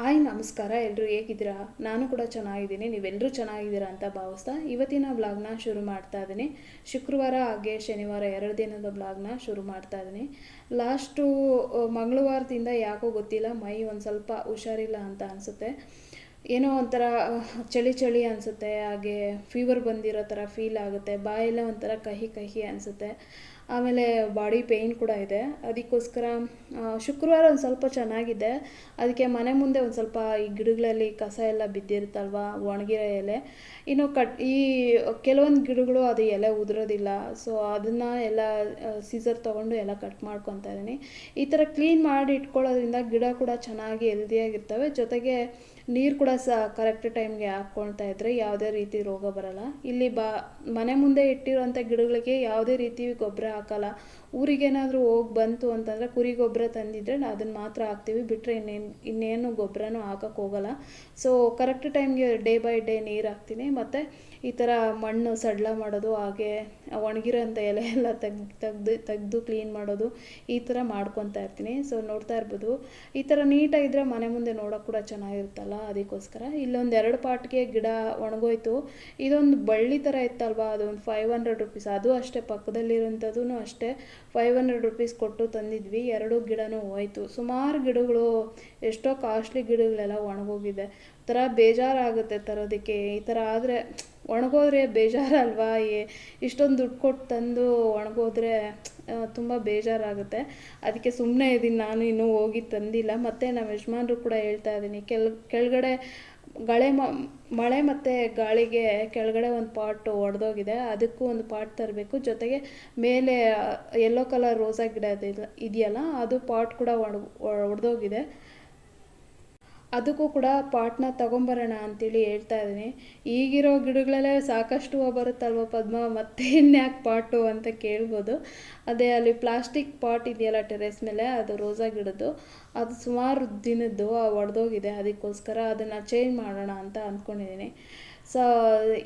Hi, ನಮಸ್ಕಾರ. ಎಲ್ಲರೂ ಹೇಗಿದ್ದೀರಾ? ನಾನು ಕೂಡ ಚೆನ್ನಾಗಿದ್ದೀನಿ. ನೀವೆಲ್ಲರೂ ಚೆನ್ನಾಗಿದ್ದೀರಾ ಅಂತ ಭಾವಿಸ್ತಾ ಇವತ್ತಿನ ಬ್ಲಾಗ್ನ ಶುರು ಮಾಡ್ತಾ ಇದ್ದೀನಿ. ಶುಕ್ರವಾರ ಹಾಗೆ ಶನಿವಾರ ಎರಡು ದಿನದ ಬ್ಲಾಗ್ನ ಶುರು ಮಾಡ್ತಾ ಇದ್ದೀನಿ. ಲಾಸ್ಟು ಮಂಗಳವಾರದಿಂದ ಯಾಕೋ ಗೊತ್ತಿಲ್ಲ. ಮೈ ಒಂದು ಸ್ವಲ್ಪ ಹುಷಾರಿಲ್ಲ ಅಂತ ಅನಿಸುತ್ತೆ. ಏನೋ ಒಂಥರ ಚಳಿ ಚಳಿ ಅನಿಸುತ್ತೆ. ಹಾಗೆ ಫೀವರ್ ಬಂದಿರೋ ಥರ ಫೀಲ್ ಆಗುತ್ತೆ. ಬಾಯೆಲ್ಲ ಒಂಥರ ಕಹಿ ಕಹಿ ಅನಿಸುತ್ತೆ. ಆಮೇಲೆ ಬಾಡಿ ಪೇಯ್ನ್ ಕೂಡ ಇದೆ. ಅದಕ್ಕೋಸ್ಕರ ಶುಕ್ರವಾರ ಒಂದು ಸ್ವಲ್ಪ ಚೆನ್ನಾಗಿದೆ. ಅದಕ್ಕೆ ಮನೆ ಮುಂದೆ ಒಂದು ಸ್ವಲ್ಪ ಈ ಗಿಡಗಳಲ್ಲಿ ಕಸ ಎಲ್ಲ ಬಿದ್ದಿರುತ್ತಲ್ವಾ, ಒಣಗಿರೋ ಎಲೆ. ಇನ್ನು ಕಟ್, ಈ ಕೆಲವೊಂದು ಗಿಡಗಳು ಅದು ಎಲೆ ಉದುರೋದಿಲ್ಲ. ಸೊ ಅದನ್ನು ಎಲ್ಲ ಸೀಸರ್ ತೊಗೊಂಡು ಎಲ್ಲ ಕಟ್ ಮಾಡ್ಕೊತಾ ಇದ್ದೀನಿ. ಈ ಥರ ಕ್ಲೀನ್ ಮಾಡಿ ಇಟ್ಕೊಳ್ಳೋದ್ರಿಂದ ಗಿಡ ಕೂಡ ಚೆನ್ನಾಗಿ ಹೆಲ್ದಿಯಾಗಿರ್ತವೆ ಜೊತೆಗೆ ನೀರು ಕೂಡ ಸಹ ಕರೆಕ್ಟ್ ಟೈಮ್ಗೆ ಹಾಕ್ಕೊಳ್ತಾ ಇದ್ದರೆ ಯಾವುದೇ ರೀತಿ ರೋಗ ಬರಲ್ಲ. ಇಲ್ಲಿ ಬಾ ಮನೆ ಮುಂದೆ ಇಟ್ಟಿರುವಂಥ ಗಿಡಗಳಿಗೆ ಯಾವುದೇ ರೀತಿ ಗೊಬ್ಬರ ಹಾಕಲ್ಲ. ಊರಿಗೇನಾದರೂ ಹೋಗಿ ಬಂತು ಅಂತಂದರೆ ಕುರಿ ಗೊಬ್ಬರ ತಂದಿದ್ರೆ ಅದನ್ನು ಮಾತ್ರ ಹಾಕ್ತೀವಿ. ಬಿಟ್ಟರೆ ಇನ್ನೇನು ಇನ್ನೇನು ಗೊಬ್ಬರನೂ ಹಾಕಕ್ಕೆ ಹೋಗಲ್ಲ. ಸೊ ಕರೆಕ್ಟ್ ಟೈಮ್ಗೆ ಡೇ ಬೈ ಡೇ ನೀರು ಹಾಕ್ತೀನಿ. ಮತ್ತು ಈ ಥರ ಮಣ್ಣು ಸಡ್ಲ ಮಾಡೋದು, ಹಾಗೆ ಒಣಗಿರೋಂಥ ಎಲೆ ಎಲ್ಲ ತೆಗ್ದು ತೆಗ್ದು, ತೆಗೆದು ಕ್ಲೀನ್ ಮಾಡೋದು ಈ ಥರ ಮಾಡ್ಕೊತಾ ಇರ್ತೀನಿ. ಸೊ ನೋಡ್ತಾ ಇರ್ಬೋದು. ಈ ಥರ ನೀಟಾಗಿದ್ದರೆ ಮನೆ ಮುಂದೆ ನೋಡೋಕೆ ಕೂಡ ಚೆನ್ನಾಗಿರುತ್ತಲ್ಲ ಅದಕ್ಕೋಸ್ಕರ. ಇಲ್ಲೊಂದು ಎರಡು ಪಾಟ್ಗೆ ಗಿಡ ಒಣಗೋಯ್ತು. ಇದೊಂದು ಬಳ್ಳಿ ಥರ ಇತ್ತಲ್ವಾ, ಅದೊಂದು ಫೈವ್ ಹಂಡ್ರೆಡ್ ರುಪೀಸ್ ಅದು ಅಷ್ಟೇ ಪಕ್ಕದಲ್ಲಿರೋಂಥದ್ದು ಅಷ್ಟೇ. ಫೈವ್ ಹಂಡ್ರೆಡ್ ರುಪೀಸ್ ಕೊಟ್ಟು ತಂದಿದ್ವಿ. ಎರಡು ಗಿಡನೂ ಹೋಯ್ತು. ಸುಮಾರು ಗಿಡಗಳು, ಎಷ್ಟೋ ಕಾಸ್ಟ್ಲಿ ಗಿಡಗಳೆಲ್ಲ ಒಣಗೋಗಿದೆ. ಒಂಥರ ಬೇಜಾರಾಗುತ್ತೆ ತರೋದಕ್ಕೆ. ಈ ಥರ ಆದರೆ ಒಣಗೋದ್ರೆ ಬೇಜಾರಲ್ವಾ? ಏ ಇಷ್ಟೊಂದು ದುಡ್ಡು ಕೊಟ್ಟು ತಂದು ಒಣಗೋದ್ರೆ ತುಂಬ ಬೇಜಾರಾಗುತ್ತೆ. ಅದಕ್ಕೆ ಸುಮ್ಮನೆ ಇದ್ದೀನಿ ನಾನು ಇನ್ನೂ ಹೋಗಿ ತಂದಿಲ್ಲ. ಮತ್ತು ನಮ್ಮ ಯಜಮಾನ್ರು ಕೂಡ ಹೇಳ್ತಾ ಇದ್ದೀನಿ. ಕೆಲ್, ಕೆಳಗಡೆ ಗಳೆ ಮ, ಮಳೆ ಮತ್ತು ಗಾಳಿಗೆ ಕೆಳಗಡೆ ಒಂದು ಪಾಟ್ ಒಡೆದೋಗಿದೆ. ಅದಕ್ಕೂ ಒಂದು ಪಾಟ್ ತರಬೇಕು. ಜೊತೆಗೆ ಮೇಲೆ ಯೆಲ್ಲೋ ಕಲರ್ ರೋಸಾ ಗಿಡ ಇದೆ- ಇದೆಯಲ್ಲ, ಅದು ಪಾಟ್ ಕೂಡ ಒಡ್ ಒಡೆದೋಗಿದೆ. ಅದಕ್ಕೂ ಕೂಡ ಪಾಟ್ನ ತಗೊಂಬರೋಣ ಅಂತೇಳಿ ಹೇಳ್ತಾ ಇದ್ದೀನಿ. ಈಗಿರೋ ಗಿಡಗಳಲ್ಲೇ ಸಾಕಷ್ಟು ಹೂವು ಬರುತ್ತಲ್ವ ಪದ್ಮ, ಮತ್ತೆ ಇನ್ಯಾಕೆ ಪಾಟು ಅಂತ ಕೇಳ್ಬೋದು. ಅದೇ ಅಲ್ಲಿ ಪ್ಲಾಸ್ಟಿಕ್ ಪಾಟ್ ಇದೆಯಲ್ಲ ಟೆರೆಸ್ ಮೇಲೆ, ಅದು ರೋಸಾ ಗಿಡದ್ದು. ಅದು ಸುಮಾರು ದಿನದ್ದು ಒಡೆದೋಗಿದೆ, ಅದಕ್ಕೋಸ್ಕರ ಅದನ್ನು ಚೇಂಜ್ ಮಾಡೋಣ ಅಂತ ಅಂದ್ಕೊಂಡಿದ್ದೀನಿ ಸೊ,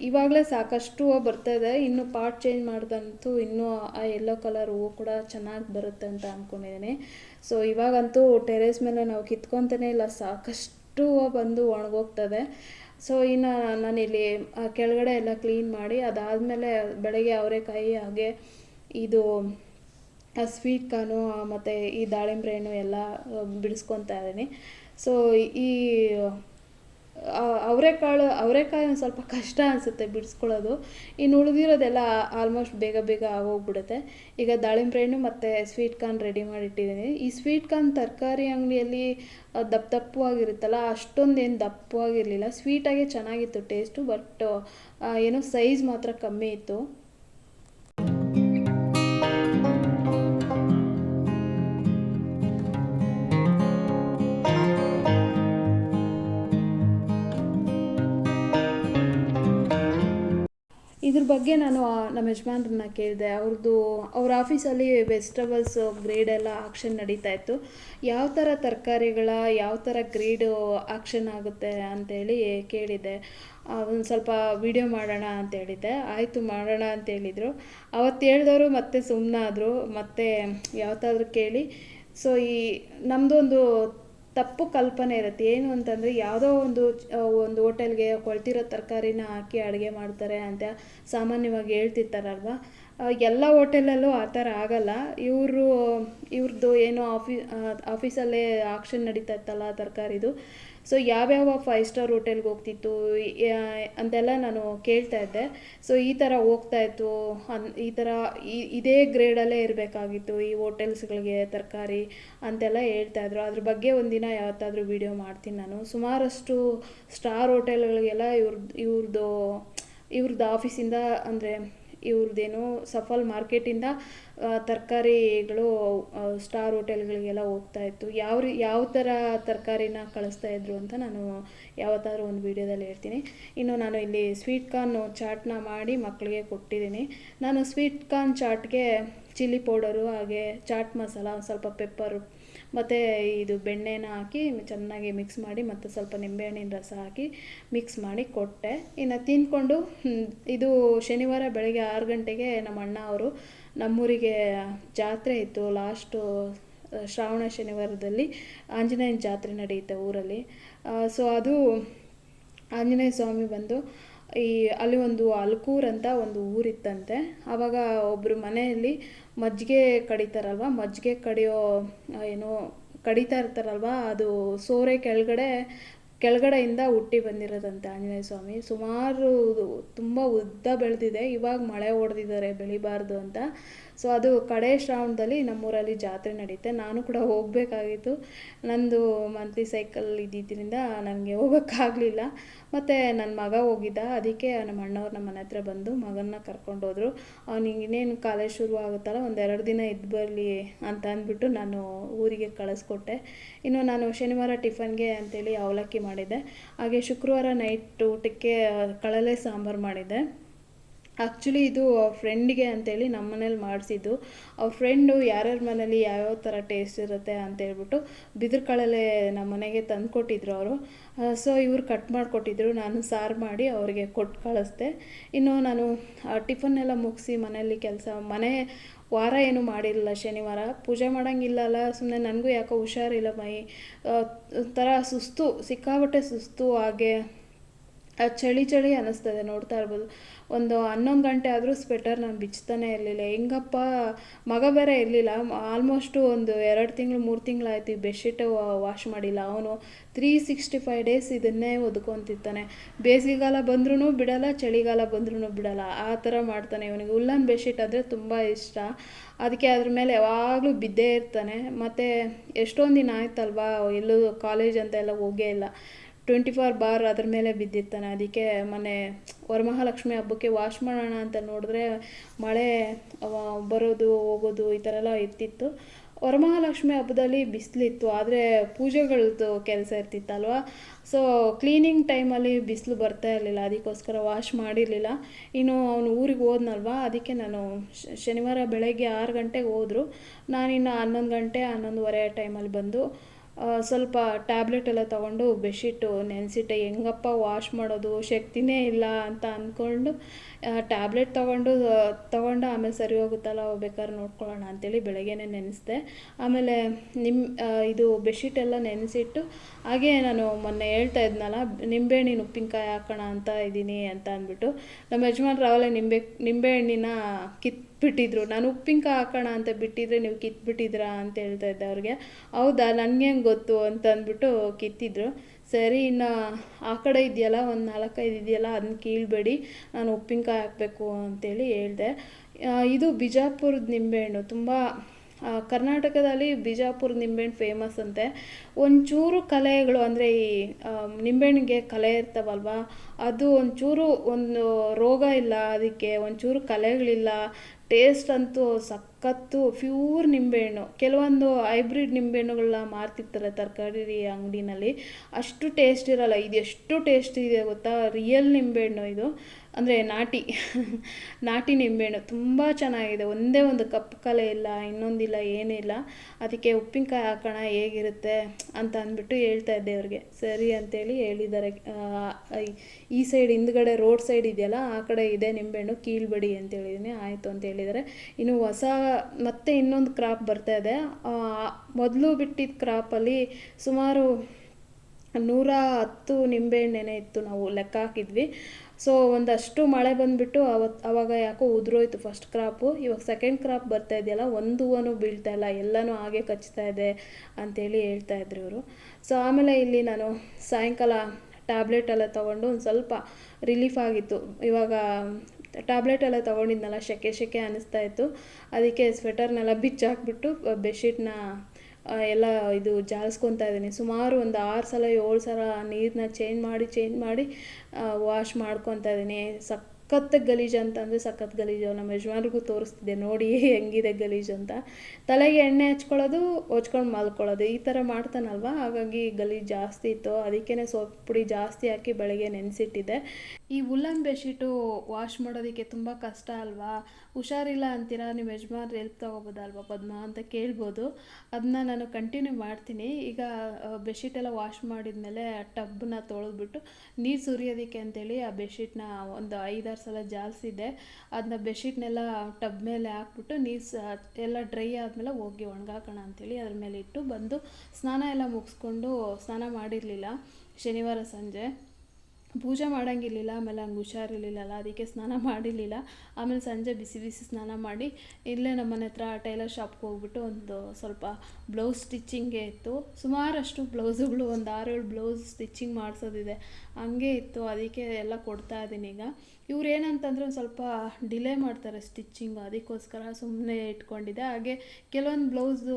ಇವಾಗಲೇ ಸಾಕಷ್ಟು ಹೂವು ಬರ್ತಾ ಇದೆ. ಇನ್ನು ಪಾಟ್ ಚೇಂಜ್ ಮಾಡಿದಂತೂ ಇನ್ನೂ ಆ ಯೆಲ್ಲೋ ಕಲರ್ ಹೂವು ಕೂಡ ಚೆನ್ನಾಗಿ ಬರುತ್ತೆ ಅಂತ ಅಂದ್ಕೊಂಡಿದ್ದೀನಿ ಸೊ ಇವಾಗಂತೂ ಟೆರೇಸ್ ಮೇಲೆ ನಾವು ಕಿತ್ಕೊತಾನೆ ಇಲ್ಲ, ಸಾಕಷ್ಟು ಬಂದು ಒಣಗೋಗ್ತದೆ. ಸೊ ಇನ್ನು ನಾನಿಲ್ಲಿ ಕೆಳಗಡೆ ಎಲ್ಲ ಕ್ಲೀನ್ ಮಾಡಿ, ಅದಾದಮೇಲೆ ಬೆಳಗ್ಗೆ ಅವರೆಕಾಯಿ ಹಾಗೆ ಇದು ಸ್ವೀಟ್ ಕಾನು ಮತ್ತು ಈ ದಾಳಿಂಬೆ ಹಣ್ಣು ಎಲ್ಲ ಬಿಡಿಸ್ಕೊತಾ ಇದ್ದೀನಿ. ಸೊ ಈ ಅವರೆಕಾಳು ಅವರೆಕಾಯಿ ಒಂದು ಸ್ವಲ್ಪ ಕಷ್ಟ ಅನಿಸುತ್ತೆ ಬಿಡಿಸ್ಕೊಳ್ಳೋದು. ಇನ್ನು ಉಳಿದಿರೋದೆಲ್ಲ ಆಲ್ಮೋಸ್ಟ್ ಬೇಗ ಬೇಗ ಆಗೋಗ್ಬಿಡುತ್ತೆ. ಈಗ ದಾಳಿಂಬೆ ಹಣ್ಣು ಮತ್ತು ಸ್ವೀಟ್ ಕಾರ್ನ್ ರೆಡಿ ಮಾಡಿಟ್ಟಿದ್ದೀನಿ. ಈ ಸ್ವೀಟ್ ಕಾರ್ನ್ ತರಕಾರಿ ಅಂಗಡಿಯಲ್ಲಿ ದಪ್ಪ ದಪ್ಪವಾಗಿರುತ್ತಲ್ಲ, ಅಷ್ಟೊಂದೇನು ದಪ್ಪವಾಗಿರಲಿಲ್ಲ. ಸ್ವೀಟಾಗೆ ಚೆನ್ನಾಗಿತ್ತು ಟೇಸ್ಟು ಬಟ್ ಏನೋ ಸೈಜ್ ಮಾತ್ರ ಕಮ್ಮಿ ಇತ್ತು. ಇದ್ರ ಬಗ್ಗೆ ನಾನು ನಮ್ಮ ಯಜಮಾನ್ರನ್ನ ಕೇಳಿದೆ. ಅವ್ರದ್ದು ಅವ್ರ ಆಫೀಸಲ್ಲಿ ವೆಜಿಟಬಲ್ಸ್ ಗ್ರೇಡ್ ಎಲ್ಲ ಆಕ್ಷನ್ ನಡೀತಾ ಇತ್ತು. ಯಾವ ಥರ ತರಕಾರಿಗಳ, ಯಾವ ಥರ ಗ್ರೇಡು ಆಕ್ಷನ್ ಆಗುತ್ತೆ ಅಂತೇಳಿ ಕೇಳಿದೆ. ಒಂದು ಸ್ವಲ್ಪ ವಿಡಿಯೋ ಮಾಡೋಣ ಅಂತ ಹೇಳಿದ್ದೆ. ಆಯಿತು, ಮಾಡೋಣ ಅಂತ ಹೇಳಿದರು. ಅವತ್ತು ಹೇಳಿದವರು ಮತ್ತೆ ಸುಮ್ಮನಾದರು ಮತ್ತೆ ಯಾವತ್ತಾದ್ರೂ ಕೇಳಿ. ಸೊ ಈ ನಮ್ಮದು ಒಂದು ತಪ್ಪು ಕಲ್ಪನೆ ಇರುತ್ತೆ. ಏನು ಅಂತಂದರೆ ಯಾವುದೋ ಒಂದು ಒಂದು ಹೋಟೆಲ್ಗೆ ಕೊಳ್ತಿರೋ ತರಕಾರಿನ ಹಾಕಿ ಅಡುಗೆ ಮಾಡ್ತಾರೆ ಅಂತ ಸಾಮಾನ್ಯವಾಗಿ ಹೇಳ್ತಿರ್ತಾರಲ್ವ? ಎಲ್ಲಾ ಹೋಟೆಲಲ್ಲೂ ಆ ಥರ ಆಗಲ್ಲ. ಇವರು ಇವ್ರದ್ದು ಏನು ಆಫೀ ಆಫೀಸಲ್ಲೇ ಆಕ್ಷನ್ ನಡೀತಾ ಇತ್ತಲ್ಲ ತರಕಾರಿದು. ಸೊ ಯಾವ್ಯಾವ ಫೈವ್ ಸ್ಟಾರ್ ಹೋಟೆಲ್ಗೆ ಹೋಗ್ತಿತ್ತು ಅಂತೆಲ್ಲ ನಾನು ಕೇಳ್ತಾ ಇದ್ದೆ. ಸೊ ಈ ಥರ ಹೋಗ್ತಾ ಇತ್ತು. ಅನ್, ಈ ಥರ ಇದೇ ಗ್ರೇಡಲ್ಲೇ ಇರಬೇಕಾಗಿತ್ತು ಈ ಹೋಟೆಲ್ಸ್ಗಳಿಗೆ ತರಕಾರಿ ಅಂತೆಲ್ಲ ಹೇಳ್ತಾ ಇದ್ರು. ಅದ್ರ ಬಗ್ಗೆ ಒಂದಿನ ಯಾವತ್ತಾದ್ರೂ ವಿಡಿಯೋ ಮಾಡ್ತೀನಿ ನಾನು. ಸುಮಾರಷ್ಟು ಸ್ಟಾರ್ ಹೋಟೆಲ್ಗಳಿಗೆಲ್ಲ ಇವ್ರದ್ದು ಇವ್ರದ್ದು ಇವ್ರದ್ದು ಆಫೀಸಿಂದ ಅಂದರೆ ಇವ್ರದ್ದೇನು ಸಫಲ್ ಮಾರ್ಕೆಟಿಂದ ತರಕಾರಿಗಳು ಸ್ಟಾರ್ ಹೋಟೆಲ್ಗಳಿಗೆಲ್ಲ ಹೋಗ್ತಾ ಇತ್ತು. ಯಾವ ರೀ ಯಾವ ಥರ ತರಕಾರಿನ ಕಳಿಸ್ತಾ ಇದ್ರು ಅಂತ ನಾನು ಯಾವತ್ತಾದ್ರೂ ಒಂದು ವೀಡಿಯೋದಲ್ಲಿ ಹೇಳ್ತೀನಿ. ಇನ್ನು ನಾನು ಇಲ್ಲಿ ಸ್ವೀಟ್ ಕಾರ್ನ್ ಚಾಟ್ನ ಮಾಡಿ ಮಕ್ಕಳಿಗೆ ಕೊಟ್ಟಿದ್ದೀನಿ. ನಾನು ಸ್ವೀಟ್ ಕಾರ್ನ್ ಚಾಟ್ಗೆ ಚಿಲ್ಲಿ ಪೌಡರು ಹಾಗೆ ಚಾಟ್ ಮಸಾಲ ಒಂದು ಸ್ವಲ್ಪ ಪೆಪ್ಪರು ಮತ್ತು ಇದು ಬೆಣ್ಣೆನ ಹಾಕಿ ಚೆನ್ನಾಗಿ ಮಿಕ್ಸ್ ಮಾಡಿ ಮತ್ತು ಸ್ವಲ್ಪ ನಿಂಬೆಹಣ್ಣಿನ ರಸ ಹಾಕಿ ಮಿಕ್ಸ್ ಮಾಡಿ ಕೊಟ್ಟೆ. ಇನ್ನು ತಿಂದ್ಕೊಂಡು ಇದು ಶನಿವಾರ ಬೆಳಗ್ಗೆ ಆರು ಗಂಟೆಗೆ ನಮ್ಮ ಅಣ್ಣ ಅವರು ನಮ್ಮೂರಿಗೆ ಜಾತ್ರೆ ಇತ್ತು. ಲಾಸ್ಟು ಶ್ರಾವಣ ಶನಿವಾರದಲ್ಲಿ ಆಂಜನೇಯನ ಜಾತ್ರೆ ನಡೆಯುತ್ತೆ ಊರಲ್ಲಿ. ಸೊ ಅದು ಆಂಜನೇಯ ಸ್ವಾಮಿ ಬಂದು ಈ ಅಲ್ಲಿ ಒಂದು ಅಲ್ಕೂರ್ ಅಂತ ಒಂದು ಊರಿತ್ತಂತೆ. ಆವಾಗ ಒಬ್ಬರು ಮನೆಯಲ್ಲಿ ಮಜ್ಜಿಗೆ ಕಡಿತಾರಲ್ವ? ಮಜ್ಜಿಗೆ ಕಡಿಯೋ ಏನು ಕಡಿತಾ ಇರ್ತಾರಲ್ವ? ಅದು ಸೋರೆ ಕೆಳಗಡೆ, ಕೆಳಗಡೆಯಿಂದ ಹುಟ್ಟಿ ಬಂದಿರೋದಂತೆ ಆಂಜನೇಯ ಸ್ವಾಮಿ. ಸುಮಾರು, ತುಂಬ ಉದ್ದ ಬೆಳೆದಿದೆ. ಇವಾಗ ಮಳೆ ಹೊಡೆದಿದ್ದಾರೆ ಬೆಳಿಬಾರ್ದು ಅಂತ. ಸೊ ಅದು ಕಡೆ ಶ್ರಾವಣದಲ್ಲಿ ನಮ್ಮೂರಲ್ಲಿ ಜಾತ್ರೆ ನಡೆಯುತ್ತೆ ನಾನು ಕೂಡ ಹೋಗಬೇಕಾಗಿತ್ತು. ನಂದು ಮಂತ್ಲಿ ಸೈಕಲ್ ಇದ್ದಿದ್ದರಿಂದ ನನಗೆ ಹೋಗೋಕ್ಕಾಗಲಿಲ್ಲ. ಮತ್ತು ನನ್ನ ಮಗ ಹೋಗಿದ್ದ. ಅದಕ್ಕೆ ನಮ್ಮ ಅಣ್ಣವ್ರು ನಮ್ಮ ಮನೆ ಹತ್ರ ಬಂದು ಮಗನ್ನ ಕರ್ಕೊಂಡೋದ್ರು. ಅವ್ನಿಗೆ ಇನ್ನೇನು ಕಾಲೇಜ್ ಶುರು ಆಗುತ್ತಲ್ಲ ಒಂದು ಎರಡು ದಿನ ಇದ್ದು ಬರಲಿ ಅಂತ ಅಂದ್ಬಿಟ್ಟು ನಾನು ಊರಿಗೆ ಕಳಿಸ್ಕೊಟ್ಟೆ. ಇನ್ನು ನಾನು ಶನಿವಾರ ಟಿಫನ್ಗೆ ಅಂತೇಳಿ ಅವಲಕ್ಕಿ ಮಾಡಿದ್ದೆ. ಹಾಗೆ ಶುಕ್ರವಾರ ನೈಟ್ ಊಟಕ್ಕೆ ಕಳಲೆ ಸಾಂಬಾರು ಮಾಡಿದ್ದೆ. ಆ್ಯಕ್ಚುಲಿ ಇದು ಅವ್ರ ಫ್ರೆಂಡಿಗೆ ಅಂತೇಳಿ ನಮ್ಮ ಮನೇಲಿ ಮಾಡಿಸಿದ್ದು. ಅವ್ರ ಫ್ರೆಂಡು ಯಾರ್ಯಾರ ಮನೇಲಿ ಯಾವ್ಯಾವ ಥರ ಟೇಸ್ಟ್ ಇರುತ್ತೆ ಅಂತ ಹೇಳ್ಬಿಟ್ಟು ಬಿದಿರು ಕಳಲೆ ನಮ್ಮ ಮನೆಗೆ ತಂದುಕೊಟ್ಟಿದ್ರು ಅವರು. ಸೊ ಇವ್ರು ಕಟ್ ಮಾಡಿಕೊಟ್ಟಿದ್ರು. ನಾನು ಸಾರು ಮಾಡಿ ಅವ್ರಿಗೆ ಕೊಟ್ಟು ಕಳಿಸ್ದೆ. ಇನ್ನು ನಾನು ಟಿಫನ್ ಎಲ್ಲ ಮುಗಿಸಿ ಮನೆಯಲ್ಲಿ ಕೆಲಸ, ಮನೆ ವಾರ ಏನು ಮಾಡಿರಲಿಲ್ಲ ಶನಿವಾರ. ಪೂಜೆ ಮಾಡೋಂಗಿಲ್ಲಲ್ಲ ಸುಮ್ಮನೆ ನನಗೂ ಯಾಕೋ ಹುಷಾರಿಲ್ಲ ಮೈ. ಥರ ಒಂಥರ ಸುಸ್ತು ಸಿಕ್ಕಾಬಟ್ಟೆ ಸುಸ್ತು ಹಾಗೆ ಚಳಿ ಚಳಿ ಅನ್ನಿಸ್ತದೆ ನೋಡ್ತಾ ಇರ್ಬೋದು. ಒಂದು ಹನ್ನೊಂದು ಗಂಟೆ ಆದರೂ ಸ್ವೆಟರ್ ನಾನು ಬಿಚ್ತಾನೆ ಇರಲಿಲ್ಲ. ಹೆಂಗಪ್ಪ, ಮಗ ಬೇರೆ ಇರಲಿಲ್ಲ. ಆಲ್ಮೋಸ್ಟು ಒಂದು ಎರಡು ತಿಂಗಳು, ಮೂರು ತಿಂಗಳಾಯ್ತು ಈ ಬೆಡ್ಶೀಟು ವಾಶ್ ಮಾಡಿಲ್ಲ. ಅವನು ತ್ರೀ ಸಿಕ್ಸ್ಟಿ ಫೈವ್ ಡೇಸ್ ಇದನ್ನೇ ಒದ್ಕೊತಿರ್ತಾನೆ. ಬೇಸಿಗೆಗಾಲ ಬಂದ್ರೂ ಬಿಡಲ್ಲ, ಚಳಿಗಾಲ ಬಂದ್ರೂ ಬಿಡಲ್ಲ. ಆ ಥರ ಮಾಡ್ತಾನೆ ಇವನಿಗೆ. ಉಲ್ಲನ್ ಬೆಡ್ಶೀಟ್ ಅಂದರೆ ತುಂಬ ಇಷ್ಟ. ಅದಕ್ಕೆ ಅದ್ರ ಮೇಲೆ ಯಾವಾಗಲೂ ಬಿದ್ದೇ ಇರ್ತಾನೆ. ಮತ್ತು ಎಷ್ಟೊಂದು ದಿನ ಆಯ್ತಲ್ವಾ, ಎಲ್ಲೂ ಕಾಲೇಜ್ ಅಂತ ಎಲ್ಲ ಹೋಗೇ ಇಲ್ಲ. ಟ್ವೆಂಟಿ ಫೋರ್ ಬಾರ್ ಅದ್ರ ಮೇಲೆ ಬಿದ್ದಿರ್ತಾನೆ ಅದಕ್ಕೆ ಮೊನ್ನೆ ವರಮಹಾಲಕ್ಷ್ಮಿ ಹಬ್ಬಕ್ಕೆ ವಾಶ್ ಮಾಡೋಣ ಅಂತ ನೋಡಿದ್ರೆ ಮಳೆ ಬರೋದು, ಹೋಗೋದು ಈ ಥರ ಎಲ್ಲ ಇರ್ತಿತ್ತು. ವರಮಹಾಲಕ್ಷ್ಮಿ ಹಬ್ಬದಲ್ಲಿ ಬಿಸಿಲಿತ್ತು, ಆದರೆ ಪೂಜೆಗಳದ್ದು ಕೆಲಸ ಇರ್ತಿತ್ತಲ್ವ? ಸೊ ಕ್ಲೀನಿಂಗ್ ಟೈಮಲ್ಲಿ ಬಿಸಿಲು ಬರ್ತಾ ಇರಲಿಲ್ಲ, ಅದಕ್ಕೋಸ್ಕರ ವಾಶ್ ಮಾಡಿರಲಿಲ್ಲ. ಇನ್ನು ಅವನು ಊರಿಗೆ ಹೋದ್ನಲ್ವ? ಅದಕ್ಕೆ ನಾನು ಶನಿವಾರ ಬೆಳಗ್ಗೆ ಆರು ಗಂಟೆಗೆ ಹೋದರು. ನಾನಿನ್ನು ಹನ್ನೊಂದು ಗಂಟೆ, ಹನ್ನೊಂದುವರೆ ಟೈಮಲ್ಲಿ ಬಂದು ಸ್ವಲ್ಪ ಟ್ಯಾಬ್ಲೆಟ್ ಎಲ್ಲ ತೊಗೊಂಡು ಬೆಡ್ಶೀಟು ನೆನೆಸಿಟ್ಟೆ ಹೆಂಗಪ್ಪ ವಾಶ್ ಮಾಡೋದು? ಶಕ್ತಿನೇ ಇಲ್ಲ ಅಂತ ಅಂದ್ಕೊಂಡು ಟ್ಯಾಬ್ಲೆಟ್ ತೊಗೊಂಡು ತೊಗೊಂಡು ಆಮೇಲೆ ಸರಿ ಹೋಗುತ್ತಲ್ಲ ಬೇಕಾದ್ರೆ ನೋಡ್ಕೊಳ್ಳೋಣ ಅಂತೇಳಿ ಬೆಳಗ್ಗೆನೇ ನೆನೆಸ್ದೆ. ಆಮೇಲೆ ನಿಮ್ಮ ಇದು ಬೆಡ್ಶೀಟ್ ಎಲ್ಲ ನೆನೆಸಿಟ್ಟು, ಹಾಗೆ ನಾನು ಮೊನ್ನೆ ಹೇಳ್ತಾ ಇದ್ನಲ್ಲ ನಿಂಬೆಹಣ್ಣಿನ ಉಪ್ಪಿನಕಾಯಿ ಹಾಕೋಣ ಅಂತ ಇದ್ದೀನಿ ಅಂತ ಅಂದ್ಬಿಟ್ಟು, ನಮ್ಮ ಯಜಮಾನ್ರು ನಿಂಬೆ ನಿಂಬೆಹಣ್ಣಿನ ಕಿತ್ಬಿಟ್ಟಿದ್ರು. ನಾನು ಉಪ್ಪಿನಕಾಯಿ ಹಾಕೋಣ ಅಂತ ಬಿಟ್ಟಿದ್ರೆ ನೀವು ಕಿತ್ಬಿಟ್ಟಿದ್ರಾ ಅಂತ ಹೇಳ್ತಾ ಇದ್ದೆ ಅವ್ರಿಗೆ. ಹೌದಾ, ನನಗೆ ಹೆಂಗೆ ಗೊತ್ತು ಅಂತ ಅಂದ್ಬಿಟ್ಟು ಕಿತ್ತಿದ್ರು. ಸರಿ, ಇನ್ನು ಆ ಕಡೆ ಇದೆಯಲ್ಲ, ಒಂದು ನಾಲ್ಕೈದು ಇದೆಯಲ್ಲ ಅದನ್ನ ಕೀಳಬೇಡಿ. ನಾನು ಉಪ್ಪಿನಕಾಯಿ ಹಾಕಬೇಕು ಅಂತೇಳಿ ಹೇಳಿದೆ. ಇದು ಬಿಜಾಪುರದ ನಿಂಬೆಹಣ್ಣು. ತುಂಬ ಕರ್ನಾಟಕದಲ್ಲಿ ಬಿಜಾಪುರ ನಿಂಬೆಹಣ್ಣು ಫೇಮಸ್ ಅಂತೆ. ಒಂಚೂರು ಕಲೆಗಳು ಅಂದರೆ ಈ ನಿಂಬೆಹಣ್ಣಿಗೆ ಕಲೆ ಇರ್ತಾವಲ್ವ? ಅದು ಒಂಚೂರು ಒಂದು ರೋಗ ಇಲ್ಲ ಅದಕ್ಕೆ, ಒಂಚೂರು ಕಲೆಗಳಿಲ್ಲ. ಟೇಸ್ಟ್ ಅಂತೂ ಸಖತ್ತು ಪ್ಯೂರ್ ನಿಂಬೆಹಣ್ಣು. ಕೆಲವೊಂದು ಹೈಬ್ರಿಡ್ ನಿಂಬೆಹಣ್ಣುಗಳನ್ನ ಮಾರ್ತಿರ್ತಾರೆ ತರಕಾರಿ ಅಂಗಡಿನಲ್ಲಿ. ಅಷ್ಟು ಟೇಸ್ಟ್ ಇರಲ್ಲ. ಇದು ಎಷ್ಟು ಟೇಸ್ಟ್ ಇದೆ ಗೊತ್ತಾ? ರಿಯಲ್ ನಿಂಬೆಹಣ್ಣು ಇದು. ಅಂದರೆ ನಾಟಿ ನಾಟಿ ನಿಂಬೆಹಣ್ಣು ತುಂಬ ಚೆನ್ನಾಗಿದೆ. ಒಂದೇ ಒಂದು ಕಪ್ಪು ಕಲೆ ಇಲ್ಲ, ಇನ್ನೊಂದಿಲ್ಲ ಏನಿಲ್ಲ ಅದಕ್ಕೆ ಉಪ್ಪಿನಕಾಯಿ ಹಾಕೋಣ, ಹೇಗಿರುತ್ತೆ ಅಂತ ಅಂದ್ಬಿಟ್ಟು ಹೇಳ್ತಾ ಇದ್ದೆ ಅವ್ರಿಗೆ. ಸರಿ ಅಂತೇಳಿ ಹೇಳಿದ್ದಾರೆ. ಈ- ಸೈಡ್ ಹಿಂದ್ಗಡೆ ರೋಡ್ ಸೈಡ್ ಇದೆಯಲ್ಲ, ಆ ಕಡೆ ಇದೆ ನಿಂಬೆಹಣ್ಣು, ಕೀಳ್ಬೇಡಿ ಅಂತ ಹೇಳಿದ್ದೀನಿ ಆಯಿತು ಅಂತ ಹೇಳಿದ್ದಾರೆ. ಇನ್ನು ಹೊಸ, ಮತ್ತೆ ಇನ್ನೊಂದು ಕ್ರಾಪ್ ಬರ್ತಾ ಇದೆ. ಮೊದಲು ಬಿಟ್ಟಿದ್ದ ಕ್ರಾಪಲ್ಲಿ ಸುಮಾರು ನೂರ ಹತ್ತು ನಿಂಬೆಹಣ್ಣೆನೇ ಇತ್ತು ನಾವು ಲೆಕ್ಕ ಹಾಕಿದ್ವಿ. ಸೊ ಒಂದಷ್ಟು ಮಳೆ ಬಂದುಬಿಟ್ಟು ಅವತ್ತು ಅವಾಗ ಯಾಕೋ ಉದುರೋಯ್ತು ಫಸ್ಟ್ ಕ್ರಾಪು ಇವಾಗ ಸೆಕೆಂಡ್ ಕ್ರಾಪ್ ಬರ್ತಾ ಇದೆಯಲ್ಲ, ಒಂದು ಹೂವನೂ ಬೀಳ್ತಾ ಇಲ್ಲ, ಎಲ್ಲನೂ ಹಾಗೆ ಕಚ್ತಾ ಇದೆ ಅಂತೇಳಿ ಹೇಳ್ತಾ ಇದ್ರು ಇವರು. ಸೊ ಆಮೇಲೆ ಇಲ್ಲಿ ನಾನು ಸಾಯಂಕಾಲ ಟ್ಯಾಬ್ಲೆಟ್ ಎಲ್ಲ ತೊಗೊಂಡು ಒಂದು ಸ್ವಲ್ಪ ರಿಲೀಫ್ ಆಗಿತ್ತು. ಇವಾಗ ಟ್ಯಾಬ್ಲೆಟ್ ಎಲ್ಲ ತೊಗೊಂಡಿದ್ನಲ್ಲ, ಶೆಕೆ ಶೆಕೆ ಅನ್ನಿಸ್ತಾ ಇತ್ತು. ಅದಕ್ಕೆ ಸ್ವೆಟರ್ನೆಲ್ಲ ಬಿಚ್ಚಾಕ್ಬಿಟ್ಟು ಬೆಡ್ಶೀಟ್ನ ಎಲ್ಲ ಇದು ಜಾರಿಸ್ಕೊತಾ ಇದ್ದೀನಿ. ಸುಮಾರು ಒಂದು ಆರು ಸಲ ಏಳು ಸಲ ನೀರನ್ನ ಚೇಂಜ್ ಮಾಡಿ ಚೇಂಜ್ ಮಾಡಿ ವಾಶ್ ಮಾಡ್ಕೊತಾ ಇದ್ದೀನಿ. ಸಖತ್ ಗಲೀಜು ಅಂತಂದರೆ ಸಖತ್ ಗಲೀಜು. ನಮ್ಮ ಯಜಮಾನ್ರಿಗೂ ತೋರಿಸ್ತಿದ್ದೆ, ನೋಡಿ ಹೆಂಗಿದೆ ಗಲೀಜು ಅಂತ. ತಲೆಗೆ ಎಣ್ಣೆ ಹಚ್ಕೊಳ್ಳೋದು, ಹೊಚ್ಕೊಂಡು ಮಲ್ಕೊಳ್ಳೋದು, ಈ ಥರ ಮಾಡ್ತಾನಲ್ವ? ಹಾಗಾಗಿ ಗಲೀಜು ಜಾಸ್ತಿ ಇತ್ತು. ಅದಕ್ಕೇ ಸೋಪ್ ಪುಡಿ ಜಾಸ್ತಿ ಹಾಕಿ ಬೆಳಗ್ಗೆ ನೆನೆಸಿಟ್ಟಿದ್ದೆ. ಈ ಉಲ್ಲನ್ ಬೆಡ್ಶೀಟು ವಾಶ್ ಮಾಡೋದಕ್ಕೆ ತುಂಬ ಕಷ್ಟ ಅಲ್ವಾ? ಹುಷಾರಿಲ್ಲ ಅಂತೀರಾ? ನಿಮ್ಮ ಯಜಮಾನ್ರು ಎಲ್ಪ್ ತೊಗೋಬೋದಲ್ವಾ ಪದ್ಮ ಅಂತ ಕೇಳ್ಬೋದು. ಅದನ್ನ ನಾನು ಕಂಟಿನ್ಯೂ ಮಾಡ್ತೀನಿ. ಈಗ ಬೆಡ್ಶೀಟ್ ಎಲ್ಲ ವಾಶ್ ಮಾಡಿದ್ಮೇಲೆ ಟಬ್ನ ತೊಳೆದ್ಬಿಟ್ಟು ನೀರು ಸುರಿಯೋದಕ್ಕೆ ಅಂತೇಳಿ ಆ ಬೆಡ್ಶೀಟ್ನ ಒಂದು ಐದಾರು ಎಲ್ಲ ಜಾಲಿಸಿದ್ದೆ ಅದನ್ನ ಬೆಡ್ಶೀಟ್ನೆಲ್ಲ ಟಬ್ ಮೇಲೆ ಹಾಕ್ಬಿಟ್ಟು ನೀರು ಸ, ಎಲ್ಲ ಡ್ರೈ ಆದಮೇಲೆ ಹೋಗಿ ಒಣಗಾಕೋಣ ಅಂತೇಳಿ ಅದ್ರ ಮೇಲೆ ಇಟ್ಟು ಬಂದು ಸ್ನಾನ ಎಲ್ಲ ಮುಗಿಸ್ಕೊಂಡು ಸ್ನಾನ ಮಾಡಿರಲಿಲ್ಲ. ಶನಿವಾರ ಸಂಜೆ. ಪೂಜೆ ಮಾಡೋಂಗಿರ್ಲಿಲ್ಲ, ಆಮೇಲೆ ಹಂಗೆ ಹುಷಾರಿರಲಿಲ್ಲಲ್ಲ, ಅದಕ್ಕೆ ಸ್ನಾನ ಮಾಡಿರಲಿಲ್ಲ. ಆಮೇಲೆ ಸಂಜೆ ಬಿಸಿ ಬಿಸಿ ಸ್ನಾನ ಮಾಡಿ ಇಲ್ಲೇ ನಮ್ಮ ಮನೆ ಹತ್ರ ಟೈಲರ್ ಶಾಪ್ಗೆ ಹೋಗ್ಬಿಟ್ಟು ಒಂದು ಸ್ವಲ್ಪ ಬ್ಲೌಸ್ ಸ್ಟಿಚ್ಚಿಂಗೇ ಇತ್ತು. ಸುಮಾರಷ್ಟು ಬ್ಲೌಸುಗಳು, ಒಂದು ಆರೇಳು ಬ್ಲೌಸ್ ಸ್ಟಿಚ್ಚಿಂಗ್ ಮಾಡಿಸೋದಿದೆ. ಹಂಗೆ ಇತ್ತು, ಅದಕ್ಕೆ ಎಲ್ಲ ಕೊಡ್ತಾ ಇದ್ದೀನಿ ಈಗ. ಇವ್ರು ಏನಂತಂದ್ರೆ ಒಂದು ಸ್ವಲ್ಪ ಡಿಲೇ ಮಾಡ್ತಾರೆ ಸ್ಟಿಚ್ಚಿಂಗ್, ಅದಕ್ಕೋಸ್ಕರ ಸುಮ್ಮನೆ ಇಟ್ಕೊಂಡಿದ್ದೆ. ಹಾಗೆ ಕೆಲವೊಂದು ಬ್ಲೌಸು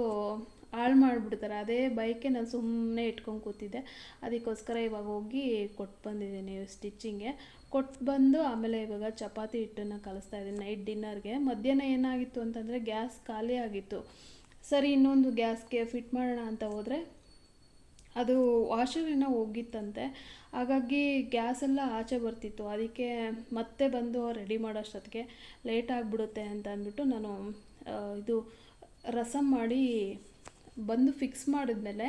ಹಾಳು ಮಾಡಿಬಿಡ್ತಾರೆ. ಅದೇ ಬೈಕೆ ನಾನು ಸುಮ್ಮನೆ ಇಟ್ಕೊಂಡು ಕೂತಿದ್ದೆ. ಅದಕ್ಕೋಸ್ಕರ ಇವಾಗ ಹೋಗಿ ಕೊಟ್ಟು ಬಂದಿದ್ದೀನಿ ಸ್ಟಿಚ್ಚಿಂಗೆ ಕೊಟ್ಟು ಬಂದು ಆಮೇಲೆ ಇವಾಗ ಚಪಾತಿ ಹಿಟ್ಟನ್ನು ಕಲಿಸ್ತಾ ಇದ್ದೀನಿ ನೈಟ್ ಡಿನ್ನರ್ಗೆ ಮಧ್ಯಾಹ್ನ ಏನಾಗಿತ್ತು ಅಂತಂದರೆ ಗ್ಯಾಸ್ ಖಾಲಿ ಆಗಿತ್ತು. ಸರಿ, ಇನ್ನೊಂದು ಗ್ಯಾಸ್ಗೆ ಫಿಟ್ ಮಾಡೋಣ ಅಂತ ಹೋದರೆ ಅದು ವಾಷರಿನ ಹೋಗಿತ್ತಂತೆ. ಹಾಗಾಗಿ ಗ್ಯಾಸ್ ಎಲ್ಲ ಆಚೆ ಬರ್ತಿತ್ತು. ಅದಕ್ಕೆ ಮತ್ತೆ ಬಂದು ರೆಡಿ ಮಾಡೋಷ್ಟೊತ್ತಿಗೆ ಲೇಟ್ ಆಗಿಬಿಡುತ್ತೆ ಅಂತ ಅಂದ್ಬಿಟ್ಟು ನಾನು ಇದು ರಸಮ್ ಮಾಡಿ ಬಂದು ಫಿಕ್ಸ್ ಮಾಡಿದ್ಮೇಲೆ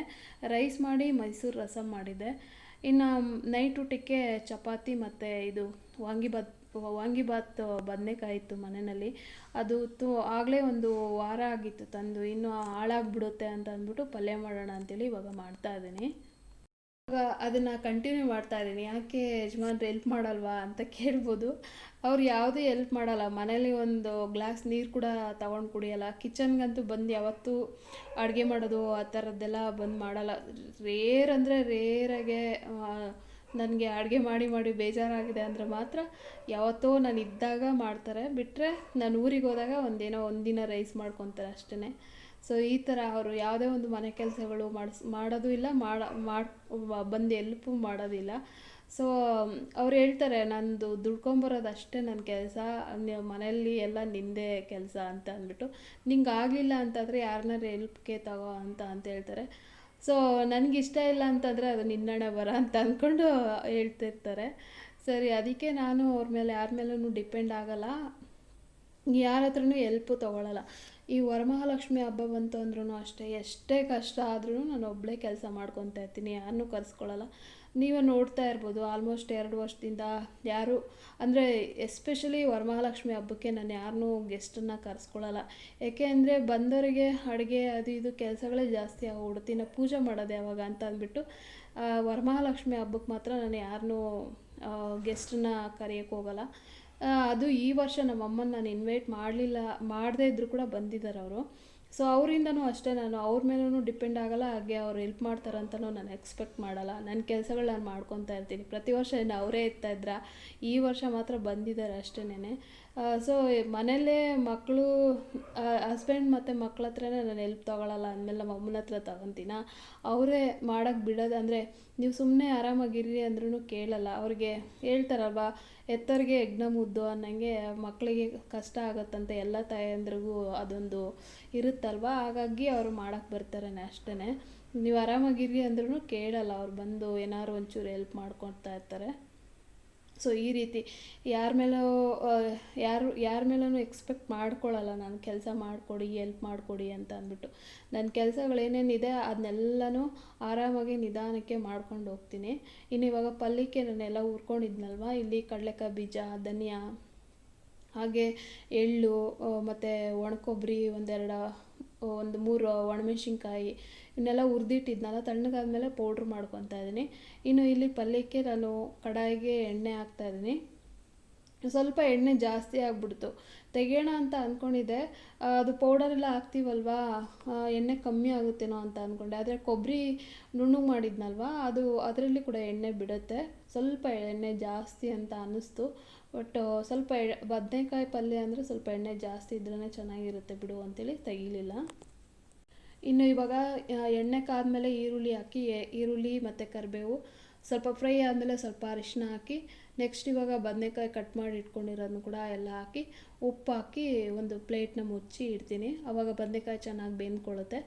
ರೈಸ್ ಮಾಡಿ ಮೈಸೂರು ರಸಂ ಮಾಡಿದ್ದೆ ಇನ್ನು ನೈಟ್ ಊಟಕ್ಕೆ ಚಪಾತಿ ಮತ್ತು ಇದು ವಾಂಗಿಬಾತ್ ವಾಂಗಿಬಾತ್ ಬದನೇಕಾಯಿ ಇತ್ತು ಮನೆಯಲ್ಲಿ. ಅದು ತು ಆಗಲೇ ಒಂದು ವಾರ ಆಗಿತ್ತು ತಂದು. ಇನ್ನು ಹಾಳಾಗ್ಬಿಡುತ್ತೆ ಅಂತ ಅಂದ್ಬಿಟ್ಟು ಪಲ್ಯ ಮಾಡೋಣ ಅಂತೇಳಿ ಇವಾಗ ಮಾಡ್ತಾ ಇದ್ದೀನಿ. ಇವಾಗ ಅದನ್ನು ಕಂಟಿನ್ಯೂ ಮಾಡ್ತಾ ಇದ್ದೀನಿ. ಯಾಕೆ ಯಜಮಾನ್ರು ಹೆಲ್ಪ್ ಮಾಡಲ್ವಾ ಅಂತ ಕೇಳ್ಬೋದು. ಅವ್ರು ಯಾವುದೇ ಹೆಲ್ಪ್ ಮಾಡಲ್ಲ. ಮನೇಲಿ ಒಂದು ಗ್ಲಾಸ್ ನೀರು ಕೂಡ ತಗೊಂಡು ಕುಡಿಯಲ್ಲ. ಕಿಚನ್ಗಂತೂ ಬಂದು ಯಾವತ್ತೂ ಅಡುಗೆ ಮಾಡೋದು ಆ ಥರದ್ದೆಲ್ಲ ಬಂದು ಮಾಡಲ್ಲ. ರೇರ್ ಅಂದರೆ ರೇರಾಗೆ ನನಗೆ ಅಡುಗೆ ಮಾಡಿ ಮಾಡಿ ಬೇಜಾರಾಗಿದೆ ಅಂದರೆ ಮಾತ್ರ ಯಾವತ್ತೋ ನಾನು ಇದ್ದಾಗ ಮಾಡ್ತಾರೆ. ಬಿಟ್ಟರೆ ನಾನು ಊರಿಗೆ ಹೋದಾಗ ಒಂದೇನೋ ಒಂದಿನ ರೈಸ್ ಮಾಡ್ಕೊತಾರೆ ಅಷ್ಟೇ ಸೊ ಈ ಥರ ಅವರು ಯಾವುದೇ ಒಂದು ಮನೆ ಕೆಲಸಗಳು ಮಾಡಿಸ್, ಮಾಡೋದು ಇಲ್ಲ, ಮಾಡ, ಮಾಡಿ ಬಂದು ಎಲ್ಪು ಮಾಡೋದಿಲ್ಲ ಸೊ ಅವ್ರು ಹೇಳ್ತಾರೆ, ನಂದು ದುಡ್ಕೊಂಬರೋದು ಅಷ್ಟೇ ನನ್ನ ಕೆಲಸ ಮನೆಯಲ್ಲಿ ಎಲ್ಲ ನಿಂದೆ ಕೆಲಸ ಅಂತ ಅಂದ್ಬಿಟ್ಟು. ನಿಂಗೆ ಆಗಲಿಲ್ಲ ಅಂತಂದರೆ ಯಾರನ್ನಾರು ಎಲ್ಪ್ಗೆ ತಗೋ ಅಂತ ಅಂತ ಹೇಳ್ತಾರೆ. ಸೊ ಇಷ್ಟ ಇಲ್ಲ ಅಂತಂದರೆ ಅದು ನಿನ್ನಣೆ ಬರ ಅಂತ ಅಂದ್ಕೊಂಡು ಹೇಳ್ತಿರ್ತಾರೆ. ಸರಿ, ಅದಕ್ಕೆ ನಾನು ಅವ್ರ ಮೇಲೆ, ಯಾರ ಮೇಲೂ ಡಿಪೆಂಡ್ ಆಗಲ್ಲ. ಯಾರ ಹತ್ರನೂ ಎಲ್ಪು ತೊಗೊಳಲ್ಲ. ಈ ವರಮಹಾಲಕ್ಷ್ಮಿ ಹಬ್ಬ ಬಂತು ಅಂದ್ರೂ ಅಷ್ಟೇ, ಎಷ್ಟೇ ಕಷ್ಟ ಆದ್ರೂ ನಾನು ಒಬ್ಬಳೇ ಕೆಲಸ ಮಾಡ್ಕೊತಾ ಇರ್ತೀನಿ ಯಾರನ್ನೂ ಕರೆಸ್ಕೊಳ್ಳಲ್ಲ ನೀವೇ ನೋಡ್ತಾ ಇರ್ಬೋದು, ಆಲ್ಮೋಸ್ಟ್ ಎರಡು ವರ್ಷದಿಂದ ಯಾರು, ಅಂದರೆ ಎಸ್ಪೆಷಲಿ ವರಮಹಾಲಕ್ಷ್ಮಿ ಹಬ್ಬಕ್ಕೆ ನಾನು ಯಾರನ್ನೂ ಗೆಸ್ಟನ್ನು ಕರೆಸ್ಕೊಳ್ಳಲ್ಲ ಯಾಕೆ ಅಂದರೆ ಬಂದವರಿಗೆ ಅಡುಗೆ ಅದು ಇದು ಕೆಲಸಗಳೇ ಜಾಸ್ತಿ ಆಗಿಬಿಡುತ್ತೆ ಇನ್ನು ಪೂಜೆ ಮಾಡೋದು ಯಾವಾಗ ಅಂತ ಅಂದ್ಬಿಟ್ಟು ವರಮಹಾಲಕ್ಷ್ಮಿ ಹಬ್ಬಕ್ಕೆ ಮಾತ್ರ ನಾನು ಯಾರನ್ನೂ ಗೆಸ್ಟನ್ನ ಕರೆಯೋಕ್ಕೆ ಹೋಗಲ್ಲ. ಅದು ಈ ವರ್ಷ ನಮ್ಮ ಅಮ್ಮನ ನಾನು ಇನ್ವೈಟ್ ಮಾಡಲಿಲ್ಲ, ಮಾಡದೇ ಇದ್ದರೂ ಕೂಡ ಬಂದಿದ್ದಾರೆ ಅವರು. ಸೊ ಅವರಿಂದನೂ ಅಷ್ಟೇ ನಾನು, ಅವ್ರ ಮೇಲೂ ಡಿಪೆಂಡ್ ಆಗಲ್ಲ, ಹಾಗೆ ಅವ್ರು ಹೆಲ್ಪ್ ಮಾಡ್ತಾರೆ ಅಂತಲೂ ನಾನು ಎಕ್ಸ್ಪೆಕ್ಟ್ ಮಾಡಲ್ಲ. ನನ್ನ ಕೆಲಸಗಳು ನಾನು ಮಾಡ್ಕೊತಾ ಇರ್ತೀನಿ. ಪ್ರತಿ ವರ್ಷ ಏನು ಅವರೇ ಇರ್ತಾ ಇದ್ರ, ಈ ವರ್ಷ ಮಾತ್ರ ಬಂದಿದ್ದಾರೆ ಅಷ್ಟೇನೆ ಸೊ ಮನೆಯಲ್ಲೇ ಮಕ್ಕಳು ಹಸ್ಬೆಂಡ್ ಮತ್ತು ಮಕ್ಳ ಹತ್ರನೇ ನಾನು ಹೆಲ್ಪ್ ತೊಗೊಳಲ್ಲ ಅಂದಮೇಲೆ ನಮ್ಮ ಅಮ್ಮನ ಹತ್ರ ತಗೊತೀನ? ಅವರೇ ಮಾಡೋಕ್ಕೆ ಬಿಡೋದು ಅಂದರೆ ನೀವು ಸುಮ್ಮನೆ ಆರಾಮಾಗಿರ್ರಿ ಅಂದ್ರೂ ಕೇಳಲ್ಲ. ಅವ್ರಿಗೆ ಹೇಳ್ತಾರಲ್ವ, ಎತ್ತರಿಗೆ ಯಜ್ಞ ಮುದ್ದು ಅನ್ನಂಗೆ ಮಕ್ಕಳಿಗೆ ಕಷ್ಟ ಆಗುತ್ತಂತೆ ಎಲ್ಲ ತಾಯಂದ್ರಿಗೂ ಅದೊಂದು ಇರುತ್ತಲ್ವ? ಹಾಗಾಗಿ ಅವರು ಮಾಡೋಕ್ಕೆ ಬರ್ತಾರೆ ಅಷ್ಟೇ ನೀವು ಆರಾಮಾಗಿರ್ರಿ ಅಂದ್ರೂ ಕೇಳಲ್ಲ. ಅವ್ರು ಬಂದು ಏನಾದ್ರು ಒಂಚೂರು ಹೆಲ್ಪ್ ಮಾಡ್ಕೊಳ್ತಾ ಇರ್ತಾರೆ. ಸೊ ಈ ರೀತಿ ಯಾರ ಮೇಲೂ ಯಾರು, ಯಾರ ಮೇಲೂ ಎಕ್ಸ್ಪೆಕ್ಟ್ ಮಾಡ್ಕೊಳ್ಳಲ್ಲ ನಾನು ಕೆಲಸ ಮಾಡಿಕೊಡಿ ಎಲ್ಪ್ ಮಾಡಿಕೊಡಿ ಅಂತ ಅಂದ್ಬಿಟ್ಟು. ನನ್ನ ಕೆಲಸಗಳೇನೇನಿದೆ ಅದನ್ನೆಲ್ಲನೂ ಆರಾಮಾಗಿ ನಿಧಾನಕ್ಕೆ ಮಾಡ್ಕೊಂಡು ಹೋಗ್ತೀನಿ. ಇನ್ನು ಇವಾಗ ನಾನು ನಾನೆಲ್ಲ ಹುರ್ಕೊಂಡಿದ್ನಲ್ವ? ಇಲ್ಲಿ ಕಡಲೆಕಾಯಿ ಬೀಜ, ಧನಿಯಾ, ಹಾಗೆ ಎಳ್ಳು ಮತ್ತು ಒಣಕೊಬ್ಬರಿ ಒಂದೆರಡು ಒಂದು ಮೂರು ಒಣಮೆಣ್ಸಿನ್ಕಾಯಿ ಇವನ್ನೆಲ್ಲ ತಣ್ಣಗಾದ ತಣ್ಣಗಾದ್ಮೇಲೆ ಪೌಡ್ರ್ ಮಾಡ್ಕೊತಾ ಇದ್ದೀನಿ. ಇನ್ನು ಇಲ್ಲಿ ಪಲ್ಯಕ್ಕೆ ನಾನು ಕಡಾಯಿಗೆ ಎಣ್ಣೆ ಹಾಕ್ತಾ ಇದ್ದೀನಿ. ಸ್ವಲ್ಪ ಎಣ್ಣೆ ಜಾಸ್ತಿ ಆಗಿಬಿಡ್ತು. ತೆಗೆಯೋಣ ಅಂತ ಅಂದ್ಕೊಂಡಿದ್ದೆ ಅದು ಪೌಡರೆಲ್ಲ ಹಾಕ್ತೀವಲ್ವಾ? ಎಣ್ಣೆ ಕಮ್ಮಿ ಆಗುತ್ತೇನೋ ಅಂತ ಅಂದ್ಕೊಂಡೆ ಆದರೆ ಕೊಬ್ಬರಿ ನುಣ್ಣಗೆ ಮಾಡಿದ್ನಲ್ವಾ? ಅದು ಅದರಲ್ಲಿ ಕೂಡ ಎಣ್ಣೆ ಬಿಡುತ್ತೆ. ಸ್ವಲ್ಪ ಎಣ್ಣೆ ಜಾಸ್ತಿ ಅಂತ ಅನ್ನಿಸ್ತು. ಬಟ್ ಸ್ವಲ್ಪ ಬದನೆಕಾಯಿ ಪಲ್ಯ ಅಂದರೆ ಸ್ವಲ್ಪ ಎಣ್ಣೆ ಜಾಸ್ತಿ ಇದ್ರೇ ಚೆನ್ನಾಗಿರುತ್ತೆ ಬಿಡು ಅಂತೇಳಿ ತೆಗೀಲಿಲ್ಲ. ಇನ್ನು ಇವಾಗ ಎಣ್ಣೆ ಕಾದ್ಮೇಲೆ ಈರುಳ್ಳಿ ಹಾಕಿ ಈರುಳ್ಳಿ ಮತ್ತು ಕರಿಬೇವು ಸ್ವಲ್ಪ ಫ್ರೈ ಆದಮೇಲೆ ಸ್ವಲ್ಪ ಅರಿಶಿನ ಹಾಕಿ ನೆಕ್ಸ್ಟ್ ಇವಾಗ ಬದನೆಕಾಯಿ ಕಟ್ ಮಾಡಿ ಇಟ್ಕೊಂಡಿರೋದನ್ನು ಕೂಡ ಎಲ್ಲ ಹಾಕಿ, ಉಪ್ಪು ಹಾಕಿ ಒಂದು ಪ್ಲೇಟ್ನ ಮುಚ್ಚಿ ಇಡ್ತೀನಿ. ಆವಾಗ ಬದನೆಕಾಯಿ ಚೆನ್ನಾಗಿ ಬೆಂದ್ಕೊಳ್ಳುತ್ತೆ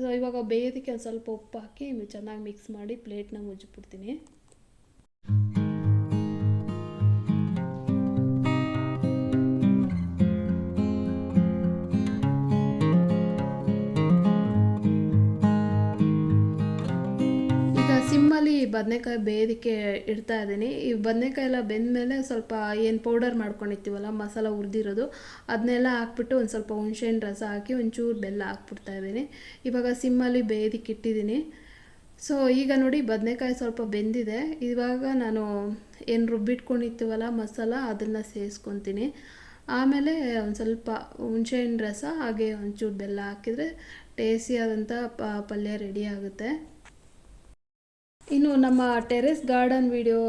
ಸೊ ಇವಾಗ ಬೇಯೋದಕ್ಕೆ ಒಂದು ಸ್ವಲ್ಪ ಉಪ್ಪು ಹಾಕಿ ಚೆನ್ನಾಗಿ ಮಿಕ್ಸ್ ಮಾಡಿ ಪ್ಲೇಟ್ನ ಮುಚ್ಚಿಬಿಡ್ತೀನಿ ಬದನೆಕಾಯಿ ಬೇಯೋದಕ್ಕೆ ಇಡ್ತಾ ಇದ್ದೀನಿ. ಈ ಬದನೆಕಾಯಿ ಎಲ್ಲ ಬೆಂದಮೇಲೆ ಸ್ವಲ್ಪ ಏನು ಪೌಡರ್ ಮಾಡ್ಕೊಂಡಿರ್ತೀವಲ್ಲ, ಮಸಾಲ ಉರಿದಿರೋದು ಅದನ್ನೆಲ್ಲ ಹಾಕ್ಬಿಟ್ಟು ಒಂದು ಸ್ವಲ್ಪ ಹುಣ್ಸೆಹಣ್ಣು ರಸ ಹಾಕಿ ಒಂಚೂರು ಬೆಲ್ಲ ಹಾಕ್ಬಿಡ್ತಾ ಇದ್ದೀನಿ. ಇವಾಗ ಸಿಮ್ಮಲ್ಲಿ ಬೇಯೋದಕ್ಕೆ ಇಟ್ಟಿದ್ದೀನಿ. ಸೊ ಈಗ ನೋಡಿ ಬದನೆಕಾಯಿ ಸ್ವಲ್ಪ ಬೆಂದಿದೆ. ಇವಾಗ ನಾನು ಏನು ರುಬ್ಬಿಟ್ಕೊಂಡಿರ್ತೀವಲ್ಲ, ಮಸಾಲ ಅದನ್ನು ಸೇರಿಸ್ಕೊತೀನಿ ಆಮೇಲೆ ಒಂದು ಸ್ವಲ್ಪ ಹುಣ್ಸೆಹಣ್ಣು ರಸ, ಹಾಗೆ ಒಂಚೂರು ಬೆಲ್ಲ ಹಾಕಿದರೆ ಟೇಸ್ಟಿಯಾದಂಥ ಪಲ್ಯ ರೆಡಿ ಆಗುತ್ತೆ. ಇನ್ನು ನಮ್ಮ ಟೆರೆಸ್ ಗಾರ್ಡನ್ ವಿಡಿಯೋ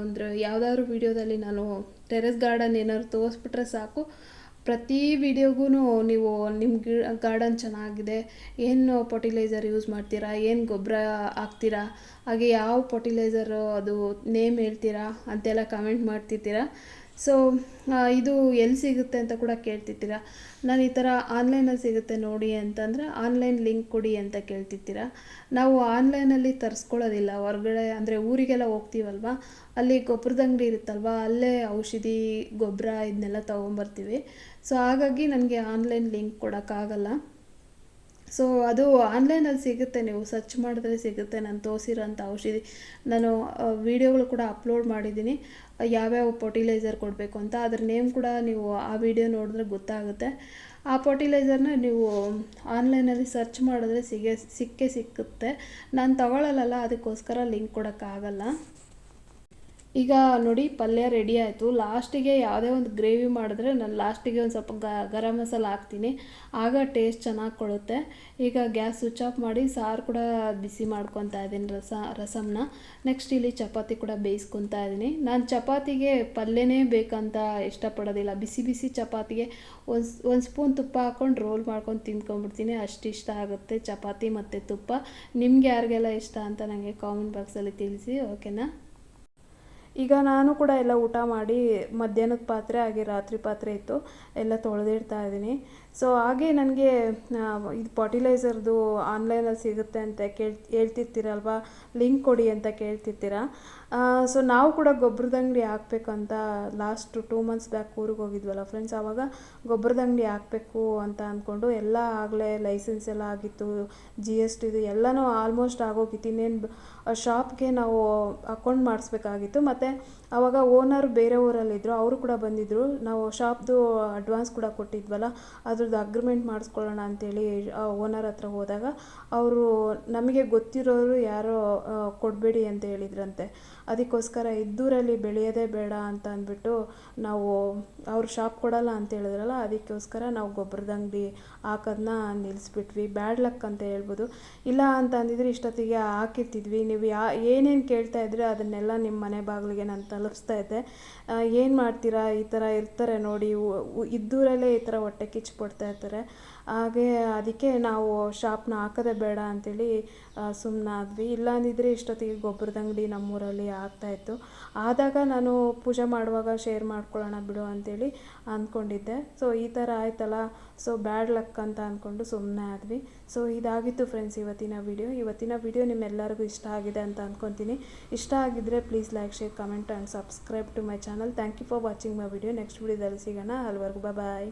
ಅಂದರೆ ಯಾವುದಾದ್ರು ವಿಡಿಯೋದಲ್ಲಿ ನಾನು ಟೆರೆಸ್ ಗಾರ್ಡನ್ ಏನಾದ್ರು ತೋರಿಸ್ಬಿಟ್ರೆ ಸಾಕು. ಪ್ರತಿ ವಿಡಿಯೋಗೂ ನೀವು ನಿಮ್ಮ ಗಿ, ಗಾರ್ಡನ್ ಚೆನ್ನಾಗಿದೆ, ಏನು ಫರ್ಟಿಲೈಸರ್ ಯೂಸ್ ಮಾಡ್ತೀರಾ, ಏನು ಗೊಬ್ಬರ ಹಾಕ್ತೀರಾ, ಹಾಗೆ ಯಾವ ಫರ್ಟಿಲೈಸರು ಅದು ನೇಮ್ ಹೇಳ್ತೀರಾ ಅಂತೆಲ್ಲ ಕಮೆಂಟ್ ಮಾಡ್ತಿರ್ತೀರ ಸೊ ಇದು ಎಲ್ಲಿ ಸಿಗುತ್ತೆ ಅಂತ ಕೂಡ ಕೇಳ್ತಿರ್ತೀರ? ನಾನು ಈ ಥರ ಆನ್ಲೈನಲ್ಲಿ ಸಿಗುತ್ತೆ ನೋಡಿ ಅಂತಂದರೆ ಆನ್ಲೈನ್ ಲಿಂಕ್ ಕೊಡಿ ಅಂತ ಕೇಳ್ತಿರ್ತೀರ? ನಾವು ಆನ್ಲೈನಲ್ಲಿ ತರಿಸ್ಕೊಳ್ಳೋದಿಲ್ಲ. ಹೊರಗಡೆ ಅಂದರೆ ಊರಿಗೆಲ್ಲ ಹೋಗ್ತೀವಲ್ವ? ಅಲ್ಲಿ ಗೊಬ್ಬರದ ಅಂಗಡಿ ಇರುತ್ತಲ್ವ? ಅಲ್ಲೇ ಔಷಧಿ, ಗೊಬ್ಬರ ಇದನ್ನೆಲ್ಲ ತೊಗೊಂಬರ್ತೀವಿ. ಸೊ ಹಾಗಾಗಿ ನನಗೆ ಆನ್ಲೈನ್ ಲಿಂಕ್ ಕೊಡೋಕ್ಕಾಗಲ್ಲ. ಸೊ ಅದು ಆನ್ಲೈನಲ್ಲಿ ಸಿಗುತ್ತೆ, ನೀವು ಸರ್ಚ್ ಮಾಡಿದ್ರೆ ಸಿಗುತ್ತೆ, ನಾನು ತೋರಿಸಿರೋಂಥ ಔಷಧಿ. ನಾನು ವೀಡಿಯೋಗಳು ಕೂಡ ಅಪ್ಲೋಡ್ ಮಾಡಿದ್ದೀನಿ. ಯಾವ್ಯಾವ ಫರ್ಟಿಲೈಸರ್ ಕೊಡಬೇಕು ಅಂತ, ಅದ್ರ ನೇಮ್ ಕೂಡ ನೀವು ಆ ವಿಡಿಯೋ ನೋಡಿದ್ರೆ ಗೊತ್ತಾಗುತ್ತೆ. ಆ ಫರ್ಟಿಲೈಸರ್ನ ನೀವು ಆನ್ಲೈನಲ್ಲಿ ಸರ್ಚ್ ಮಾಡಿದ್ರೆ ಸಿಗೇ, ಸಿಕ್ಕೇ ಸಿಕ್ಕುತ್ತೆ. ನಾನು ತಗೊಳ್ಳಲ್ಲ ಅದಕ್ಕೋಸ್ಕರ ಲಿಂಕ್ ಕೊಡೋಕ್ಕಾಗಲ್ಲ. ಈಗ ನೋಡಿ ಪಲ್ಯ ರೆಡಿ ಆಯಿತು. ಲಾಸ್ಟಿಗೆ ಯಾವುದೇ ಒಂದು ಗ್ರೇವಿ ಮಾಡಿದ್ರೆ ನಾನು ಲಾಸ್ಟಿಗೆ ಒಂದು ಸ್ವಲ್ಪ ಗರಂ ಮಸಾಲ ಹಾಕ್ತೀನಿ. ಆಗ ಟೇಸ್ಟ್ ಚೆನ್ನಾಗಿ ಕೊಡುತ್ತೆ. ಈಗ ಗ್ಯಾಸ್ ಸ್ವಿಚ್ ಆಫ್ ಮಾಡಿ ಸಾರು ಕೂಡ ಬಿಸಿ ಮಾಡ್ಕೊತಾ ಇದ್ದೀನಿ ರಸ, ರಸಮ್ನ. ನೆಕ್ಸ್ಟ್ ಇಲ್ಲಿ ಚಪಾತಿ ಕೂಡ ಬೇಯಿಸ್ಕೊತಾ ಇದ್ದೀನಿ. ನಾನು ಚಪಾತಿಗೆ ಪಲ್ಯನೇ ಬೇಕಂತ ಇಷ್ಟಪಡೋದಿಲ್ಲ. ಬಿಸಿ ಬಿಸಿ ಚಪಾತಿಗೆ ಒಂದು ಒಂದು ಸ್ಪೂನ್ ತುಪ್ಪ ಹಾಕ್ಕೊಂಡು ರೋಲ್ ಮಾಡ್ಕೊಂಡು ತಿಂದ್ಕೊಂಡ್ಬಿಡ್ತೀನಿ. ಅಷ್ಟು ಇಷ್ಟ ಆಗುತ್ತೆ ಚಪಾತಿ ಮತ್ತು ತುಪ್ಪ. ನಿಮ್ಗೆ ಯಾರಿಗೆಲ್ಲ ಇಷ್ಟ ಅಂತ ನನಗೆ ಕಾಮೆಂಟ್ ಬಾಕ್ಸಲ್ಲಿ ತಿಳಿಸಿ ಓಕೆನಾ ಈಗ ನಾನು ಕೂಡ ಎಲ್ಲ ಊಟ ಮಾಡಿ ಮಧ್ಯಾಹ್ನದ ಪಾತ್ರೆ, ಹಾಗೆ ರಾತ್ರಿ ಪಾತ್ರೆ ಇತ್ತು. ಎಲ್ಲ ತೊಳೆದಿಡ್ತಾ ಇದ್ದೀನಿ. ಸೊ ಹಾಗೆ ನನಗೆ ಇದು ಫರ್ಟಿಲೈಸರ್ದು ಆನ್ಲೈನಲ್ಲಿ ಸಿಗುತ್ತೆ ಅಂತ ಕೇಳಿ, ಹೇಳ್ತಿರ್ತೀರಲ್ವಾ? ಲಿಂಕ್ ಕೊಡಿ ಅಂತ ಕೇಳ್ತಿರ್ತೀರ? ಸೊ ನಾವು ಕೂಡ ಗೊಬ್ಬರದ ಅಂಗಡಿ ಹಾಕ್ಬೇಕಂತ ಲಾಸ್ಟ್ ಟೂ ಮಂತ್ಸ್ ಬ್ಯಾಕ್ ಊರಿಗೆ ಹೋಗಿದ್ವಲ್ಲ ಫ್ರೆಂಡ್ಸ್ ಆವಾಗ ಗೊಬ್ಬರದ ಅಂಗಡಿ ಹಾಕಬೇಕು ಅಂತ ಅಂದ್ಕೊಂಡು ಎಲ್ಲ ಆಗಲೇ ಲೈಸೆನ್ಸ್ ಎಲ್ಲ ಆಗಿತ್ತು ಜಿ ಎಸ್ ಟಿದು ಎಲ್ಲನೂ ಆಲ್ಮೋಸ್ಟ್ ಆಗೋಗಿತ್ತು. ಇನ್ನೇನು ಶಾಪ್ಗೆ ನಾವು ಅಕೌಂಟ್ ಮಾಡಿಸ್ಬೇಕಾಗಿತ್ತು. ಮತ್ತು ಆವಾಗ ಓನರ್ ಬೇರೆ ಊರಲ್ಲಿದ್ದರು ಅವರು ಕೂಡ ಬಂದಿದ್ದರು ನಾವು ಶಾಪ್ದು ಅಡ್ವಾನ್ಸ್ ಕೂಡ ಕೊಟ್ಟಿದ್ವಲ್ಲ, ಅದ್ರದ್ದು ಅಗ್ರಿಮೆಂಟ್ ಮಾಡಿಸ್ಕೊಳ್ಳೋಣ ಅಂತೇಳಿ ಓನರ್ ಹತ್ರ ಹೋದಾಗ, ಅವರು ನಮಗೆ ಗೊತ್ತಿರೋರು ಯಾರೋ ಕೊಡಬೇಡಿ ಅಂತ ಹೇಳಿದ್ರಂತೆ. ಅದಕ್ಕೋಸ್ಕರ ಇದ್ದೂರಲ್ಲಿ ಬೆಳೆಯೋದೇ ಬೇಡ ಅಂತ ಅಂದ್ಬಿಟ್ಟು ನಾವು ಅವ್ರು ಶಾಪ್ ಕೊಡಲ್ಲ ಅಂತ ಹೇಳಿದ್ರಲ್ಲ, ಅದಕ್ಕೋಸ್ಕರ ನಾವು ಗೊಬ್ಬರದ ಅಂಗಡಿ ಹಾಕೋದನ್ನ ನಿಲ್ಲಿಸ್ಬಿಟ್ವಿ ಬ್ಯಾಡ್ ಲಕ್ ಅಂತ ಹೇಳ್ಬೋದು. ಇಲ್ಲ ಅಂತ ಅಂದಿದ್ರೆ ಇಷ್ಟೊತ್ತಿಗೆ ಹಾಕಿರ್ತಿದ್ವಿ. ನೀವು ಯಾ, ಏನೇನು ಕೇಳ್ತಾ ಇದ್ರೆ ಅದನ್ನೆಲ್ಲ ನಿಮ್ಮ ಮನೆ ಬಾಗಿಲಿಗೆ ನಾನು ತಲುಪಿಸ್ತಾ ಇದ್ದೆ. ಏನು ಮಾಡ್ತೀರಾ? ಈ ಥರ ಇರ್ತಾರೆ ನೋಡಿ. ಇದ್ದೂರಲ್ಲೇ ಈ ಥರ ಹೊಟ್ಟೆ ಕಿಚ್ಚು ಪಡ್ತಾ ಇರ್ತಾರೆ. ಹಾಗೆ ಅದಕ್ಕೆ ನಾವು ಶಾಪ್ನ ಹಾಕೋದೇ ಬೇಡ ಅಂಥೇಳಿ ಸುಮ್ಮನಾದ್ವಿ ಇಲ್ಲ ಅಂದಿದ್ರೆ ಇಷ್ಟೊತ್ತಿಗೆ ಗೊಬ್ಬರದಂಗಡಿ ನಮ್ಮೂರಲ್ಲಿ ಆಗ್ತಾಯಿತ್ತು. ಆದಾಗ ನಾನು ಪೂಜೆ ಮಾಡುವಾಗ ಶೇರ್ ಮಾಡ್ಕೊಳ್ಳೋಣ ಬಿಡು ಅಂತೇಳಿ ಅಂದ್ಕೊಂಡಿದ್ದೆ. ಸೊ ಈ ಥರ ಆಯ್ತಲ್ಲ. ಸೊ ಬ್ಯಾಡ್ ಲಕ್ ಅಂತ ಅಂದ್ಕೊಂಡು ಸುಮ್ಮನೆ ಆದ್ವಿ. ಸೊ ಇದಾಗಿತ್ತು ಫ್ರೆಂಡ್ಸ್ ಇವತ್ತಿನ ವಿಡಿಯೋ ಇವತ್ತಿನ ವಿಡಿಯೋ ನಿಮ್ಮೆಲ್ಲರಿಗೂ ಇಷ್ಟ ಆಗಿದೆ ಅಂತ ಅಂದ್ಕೊತೀನಿ. ಇಷ್ಟ ಆಗಿದ್ದರೆ please like share comment and subscribe to my channel thank you for watching my video next ವಿಡಿಯೋದಲ್ಲಿ ಸಿಗೋಣ. ಅಲ್ಲಿವರೆಗೂ ಬಾಯ್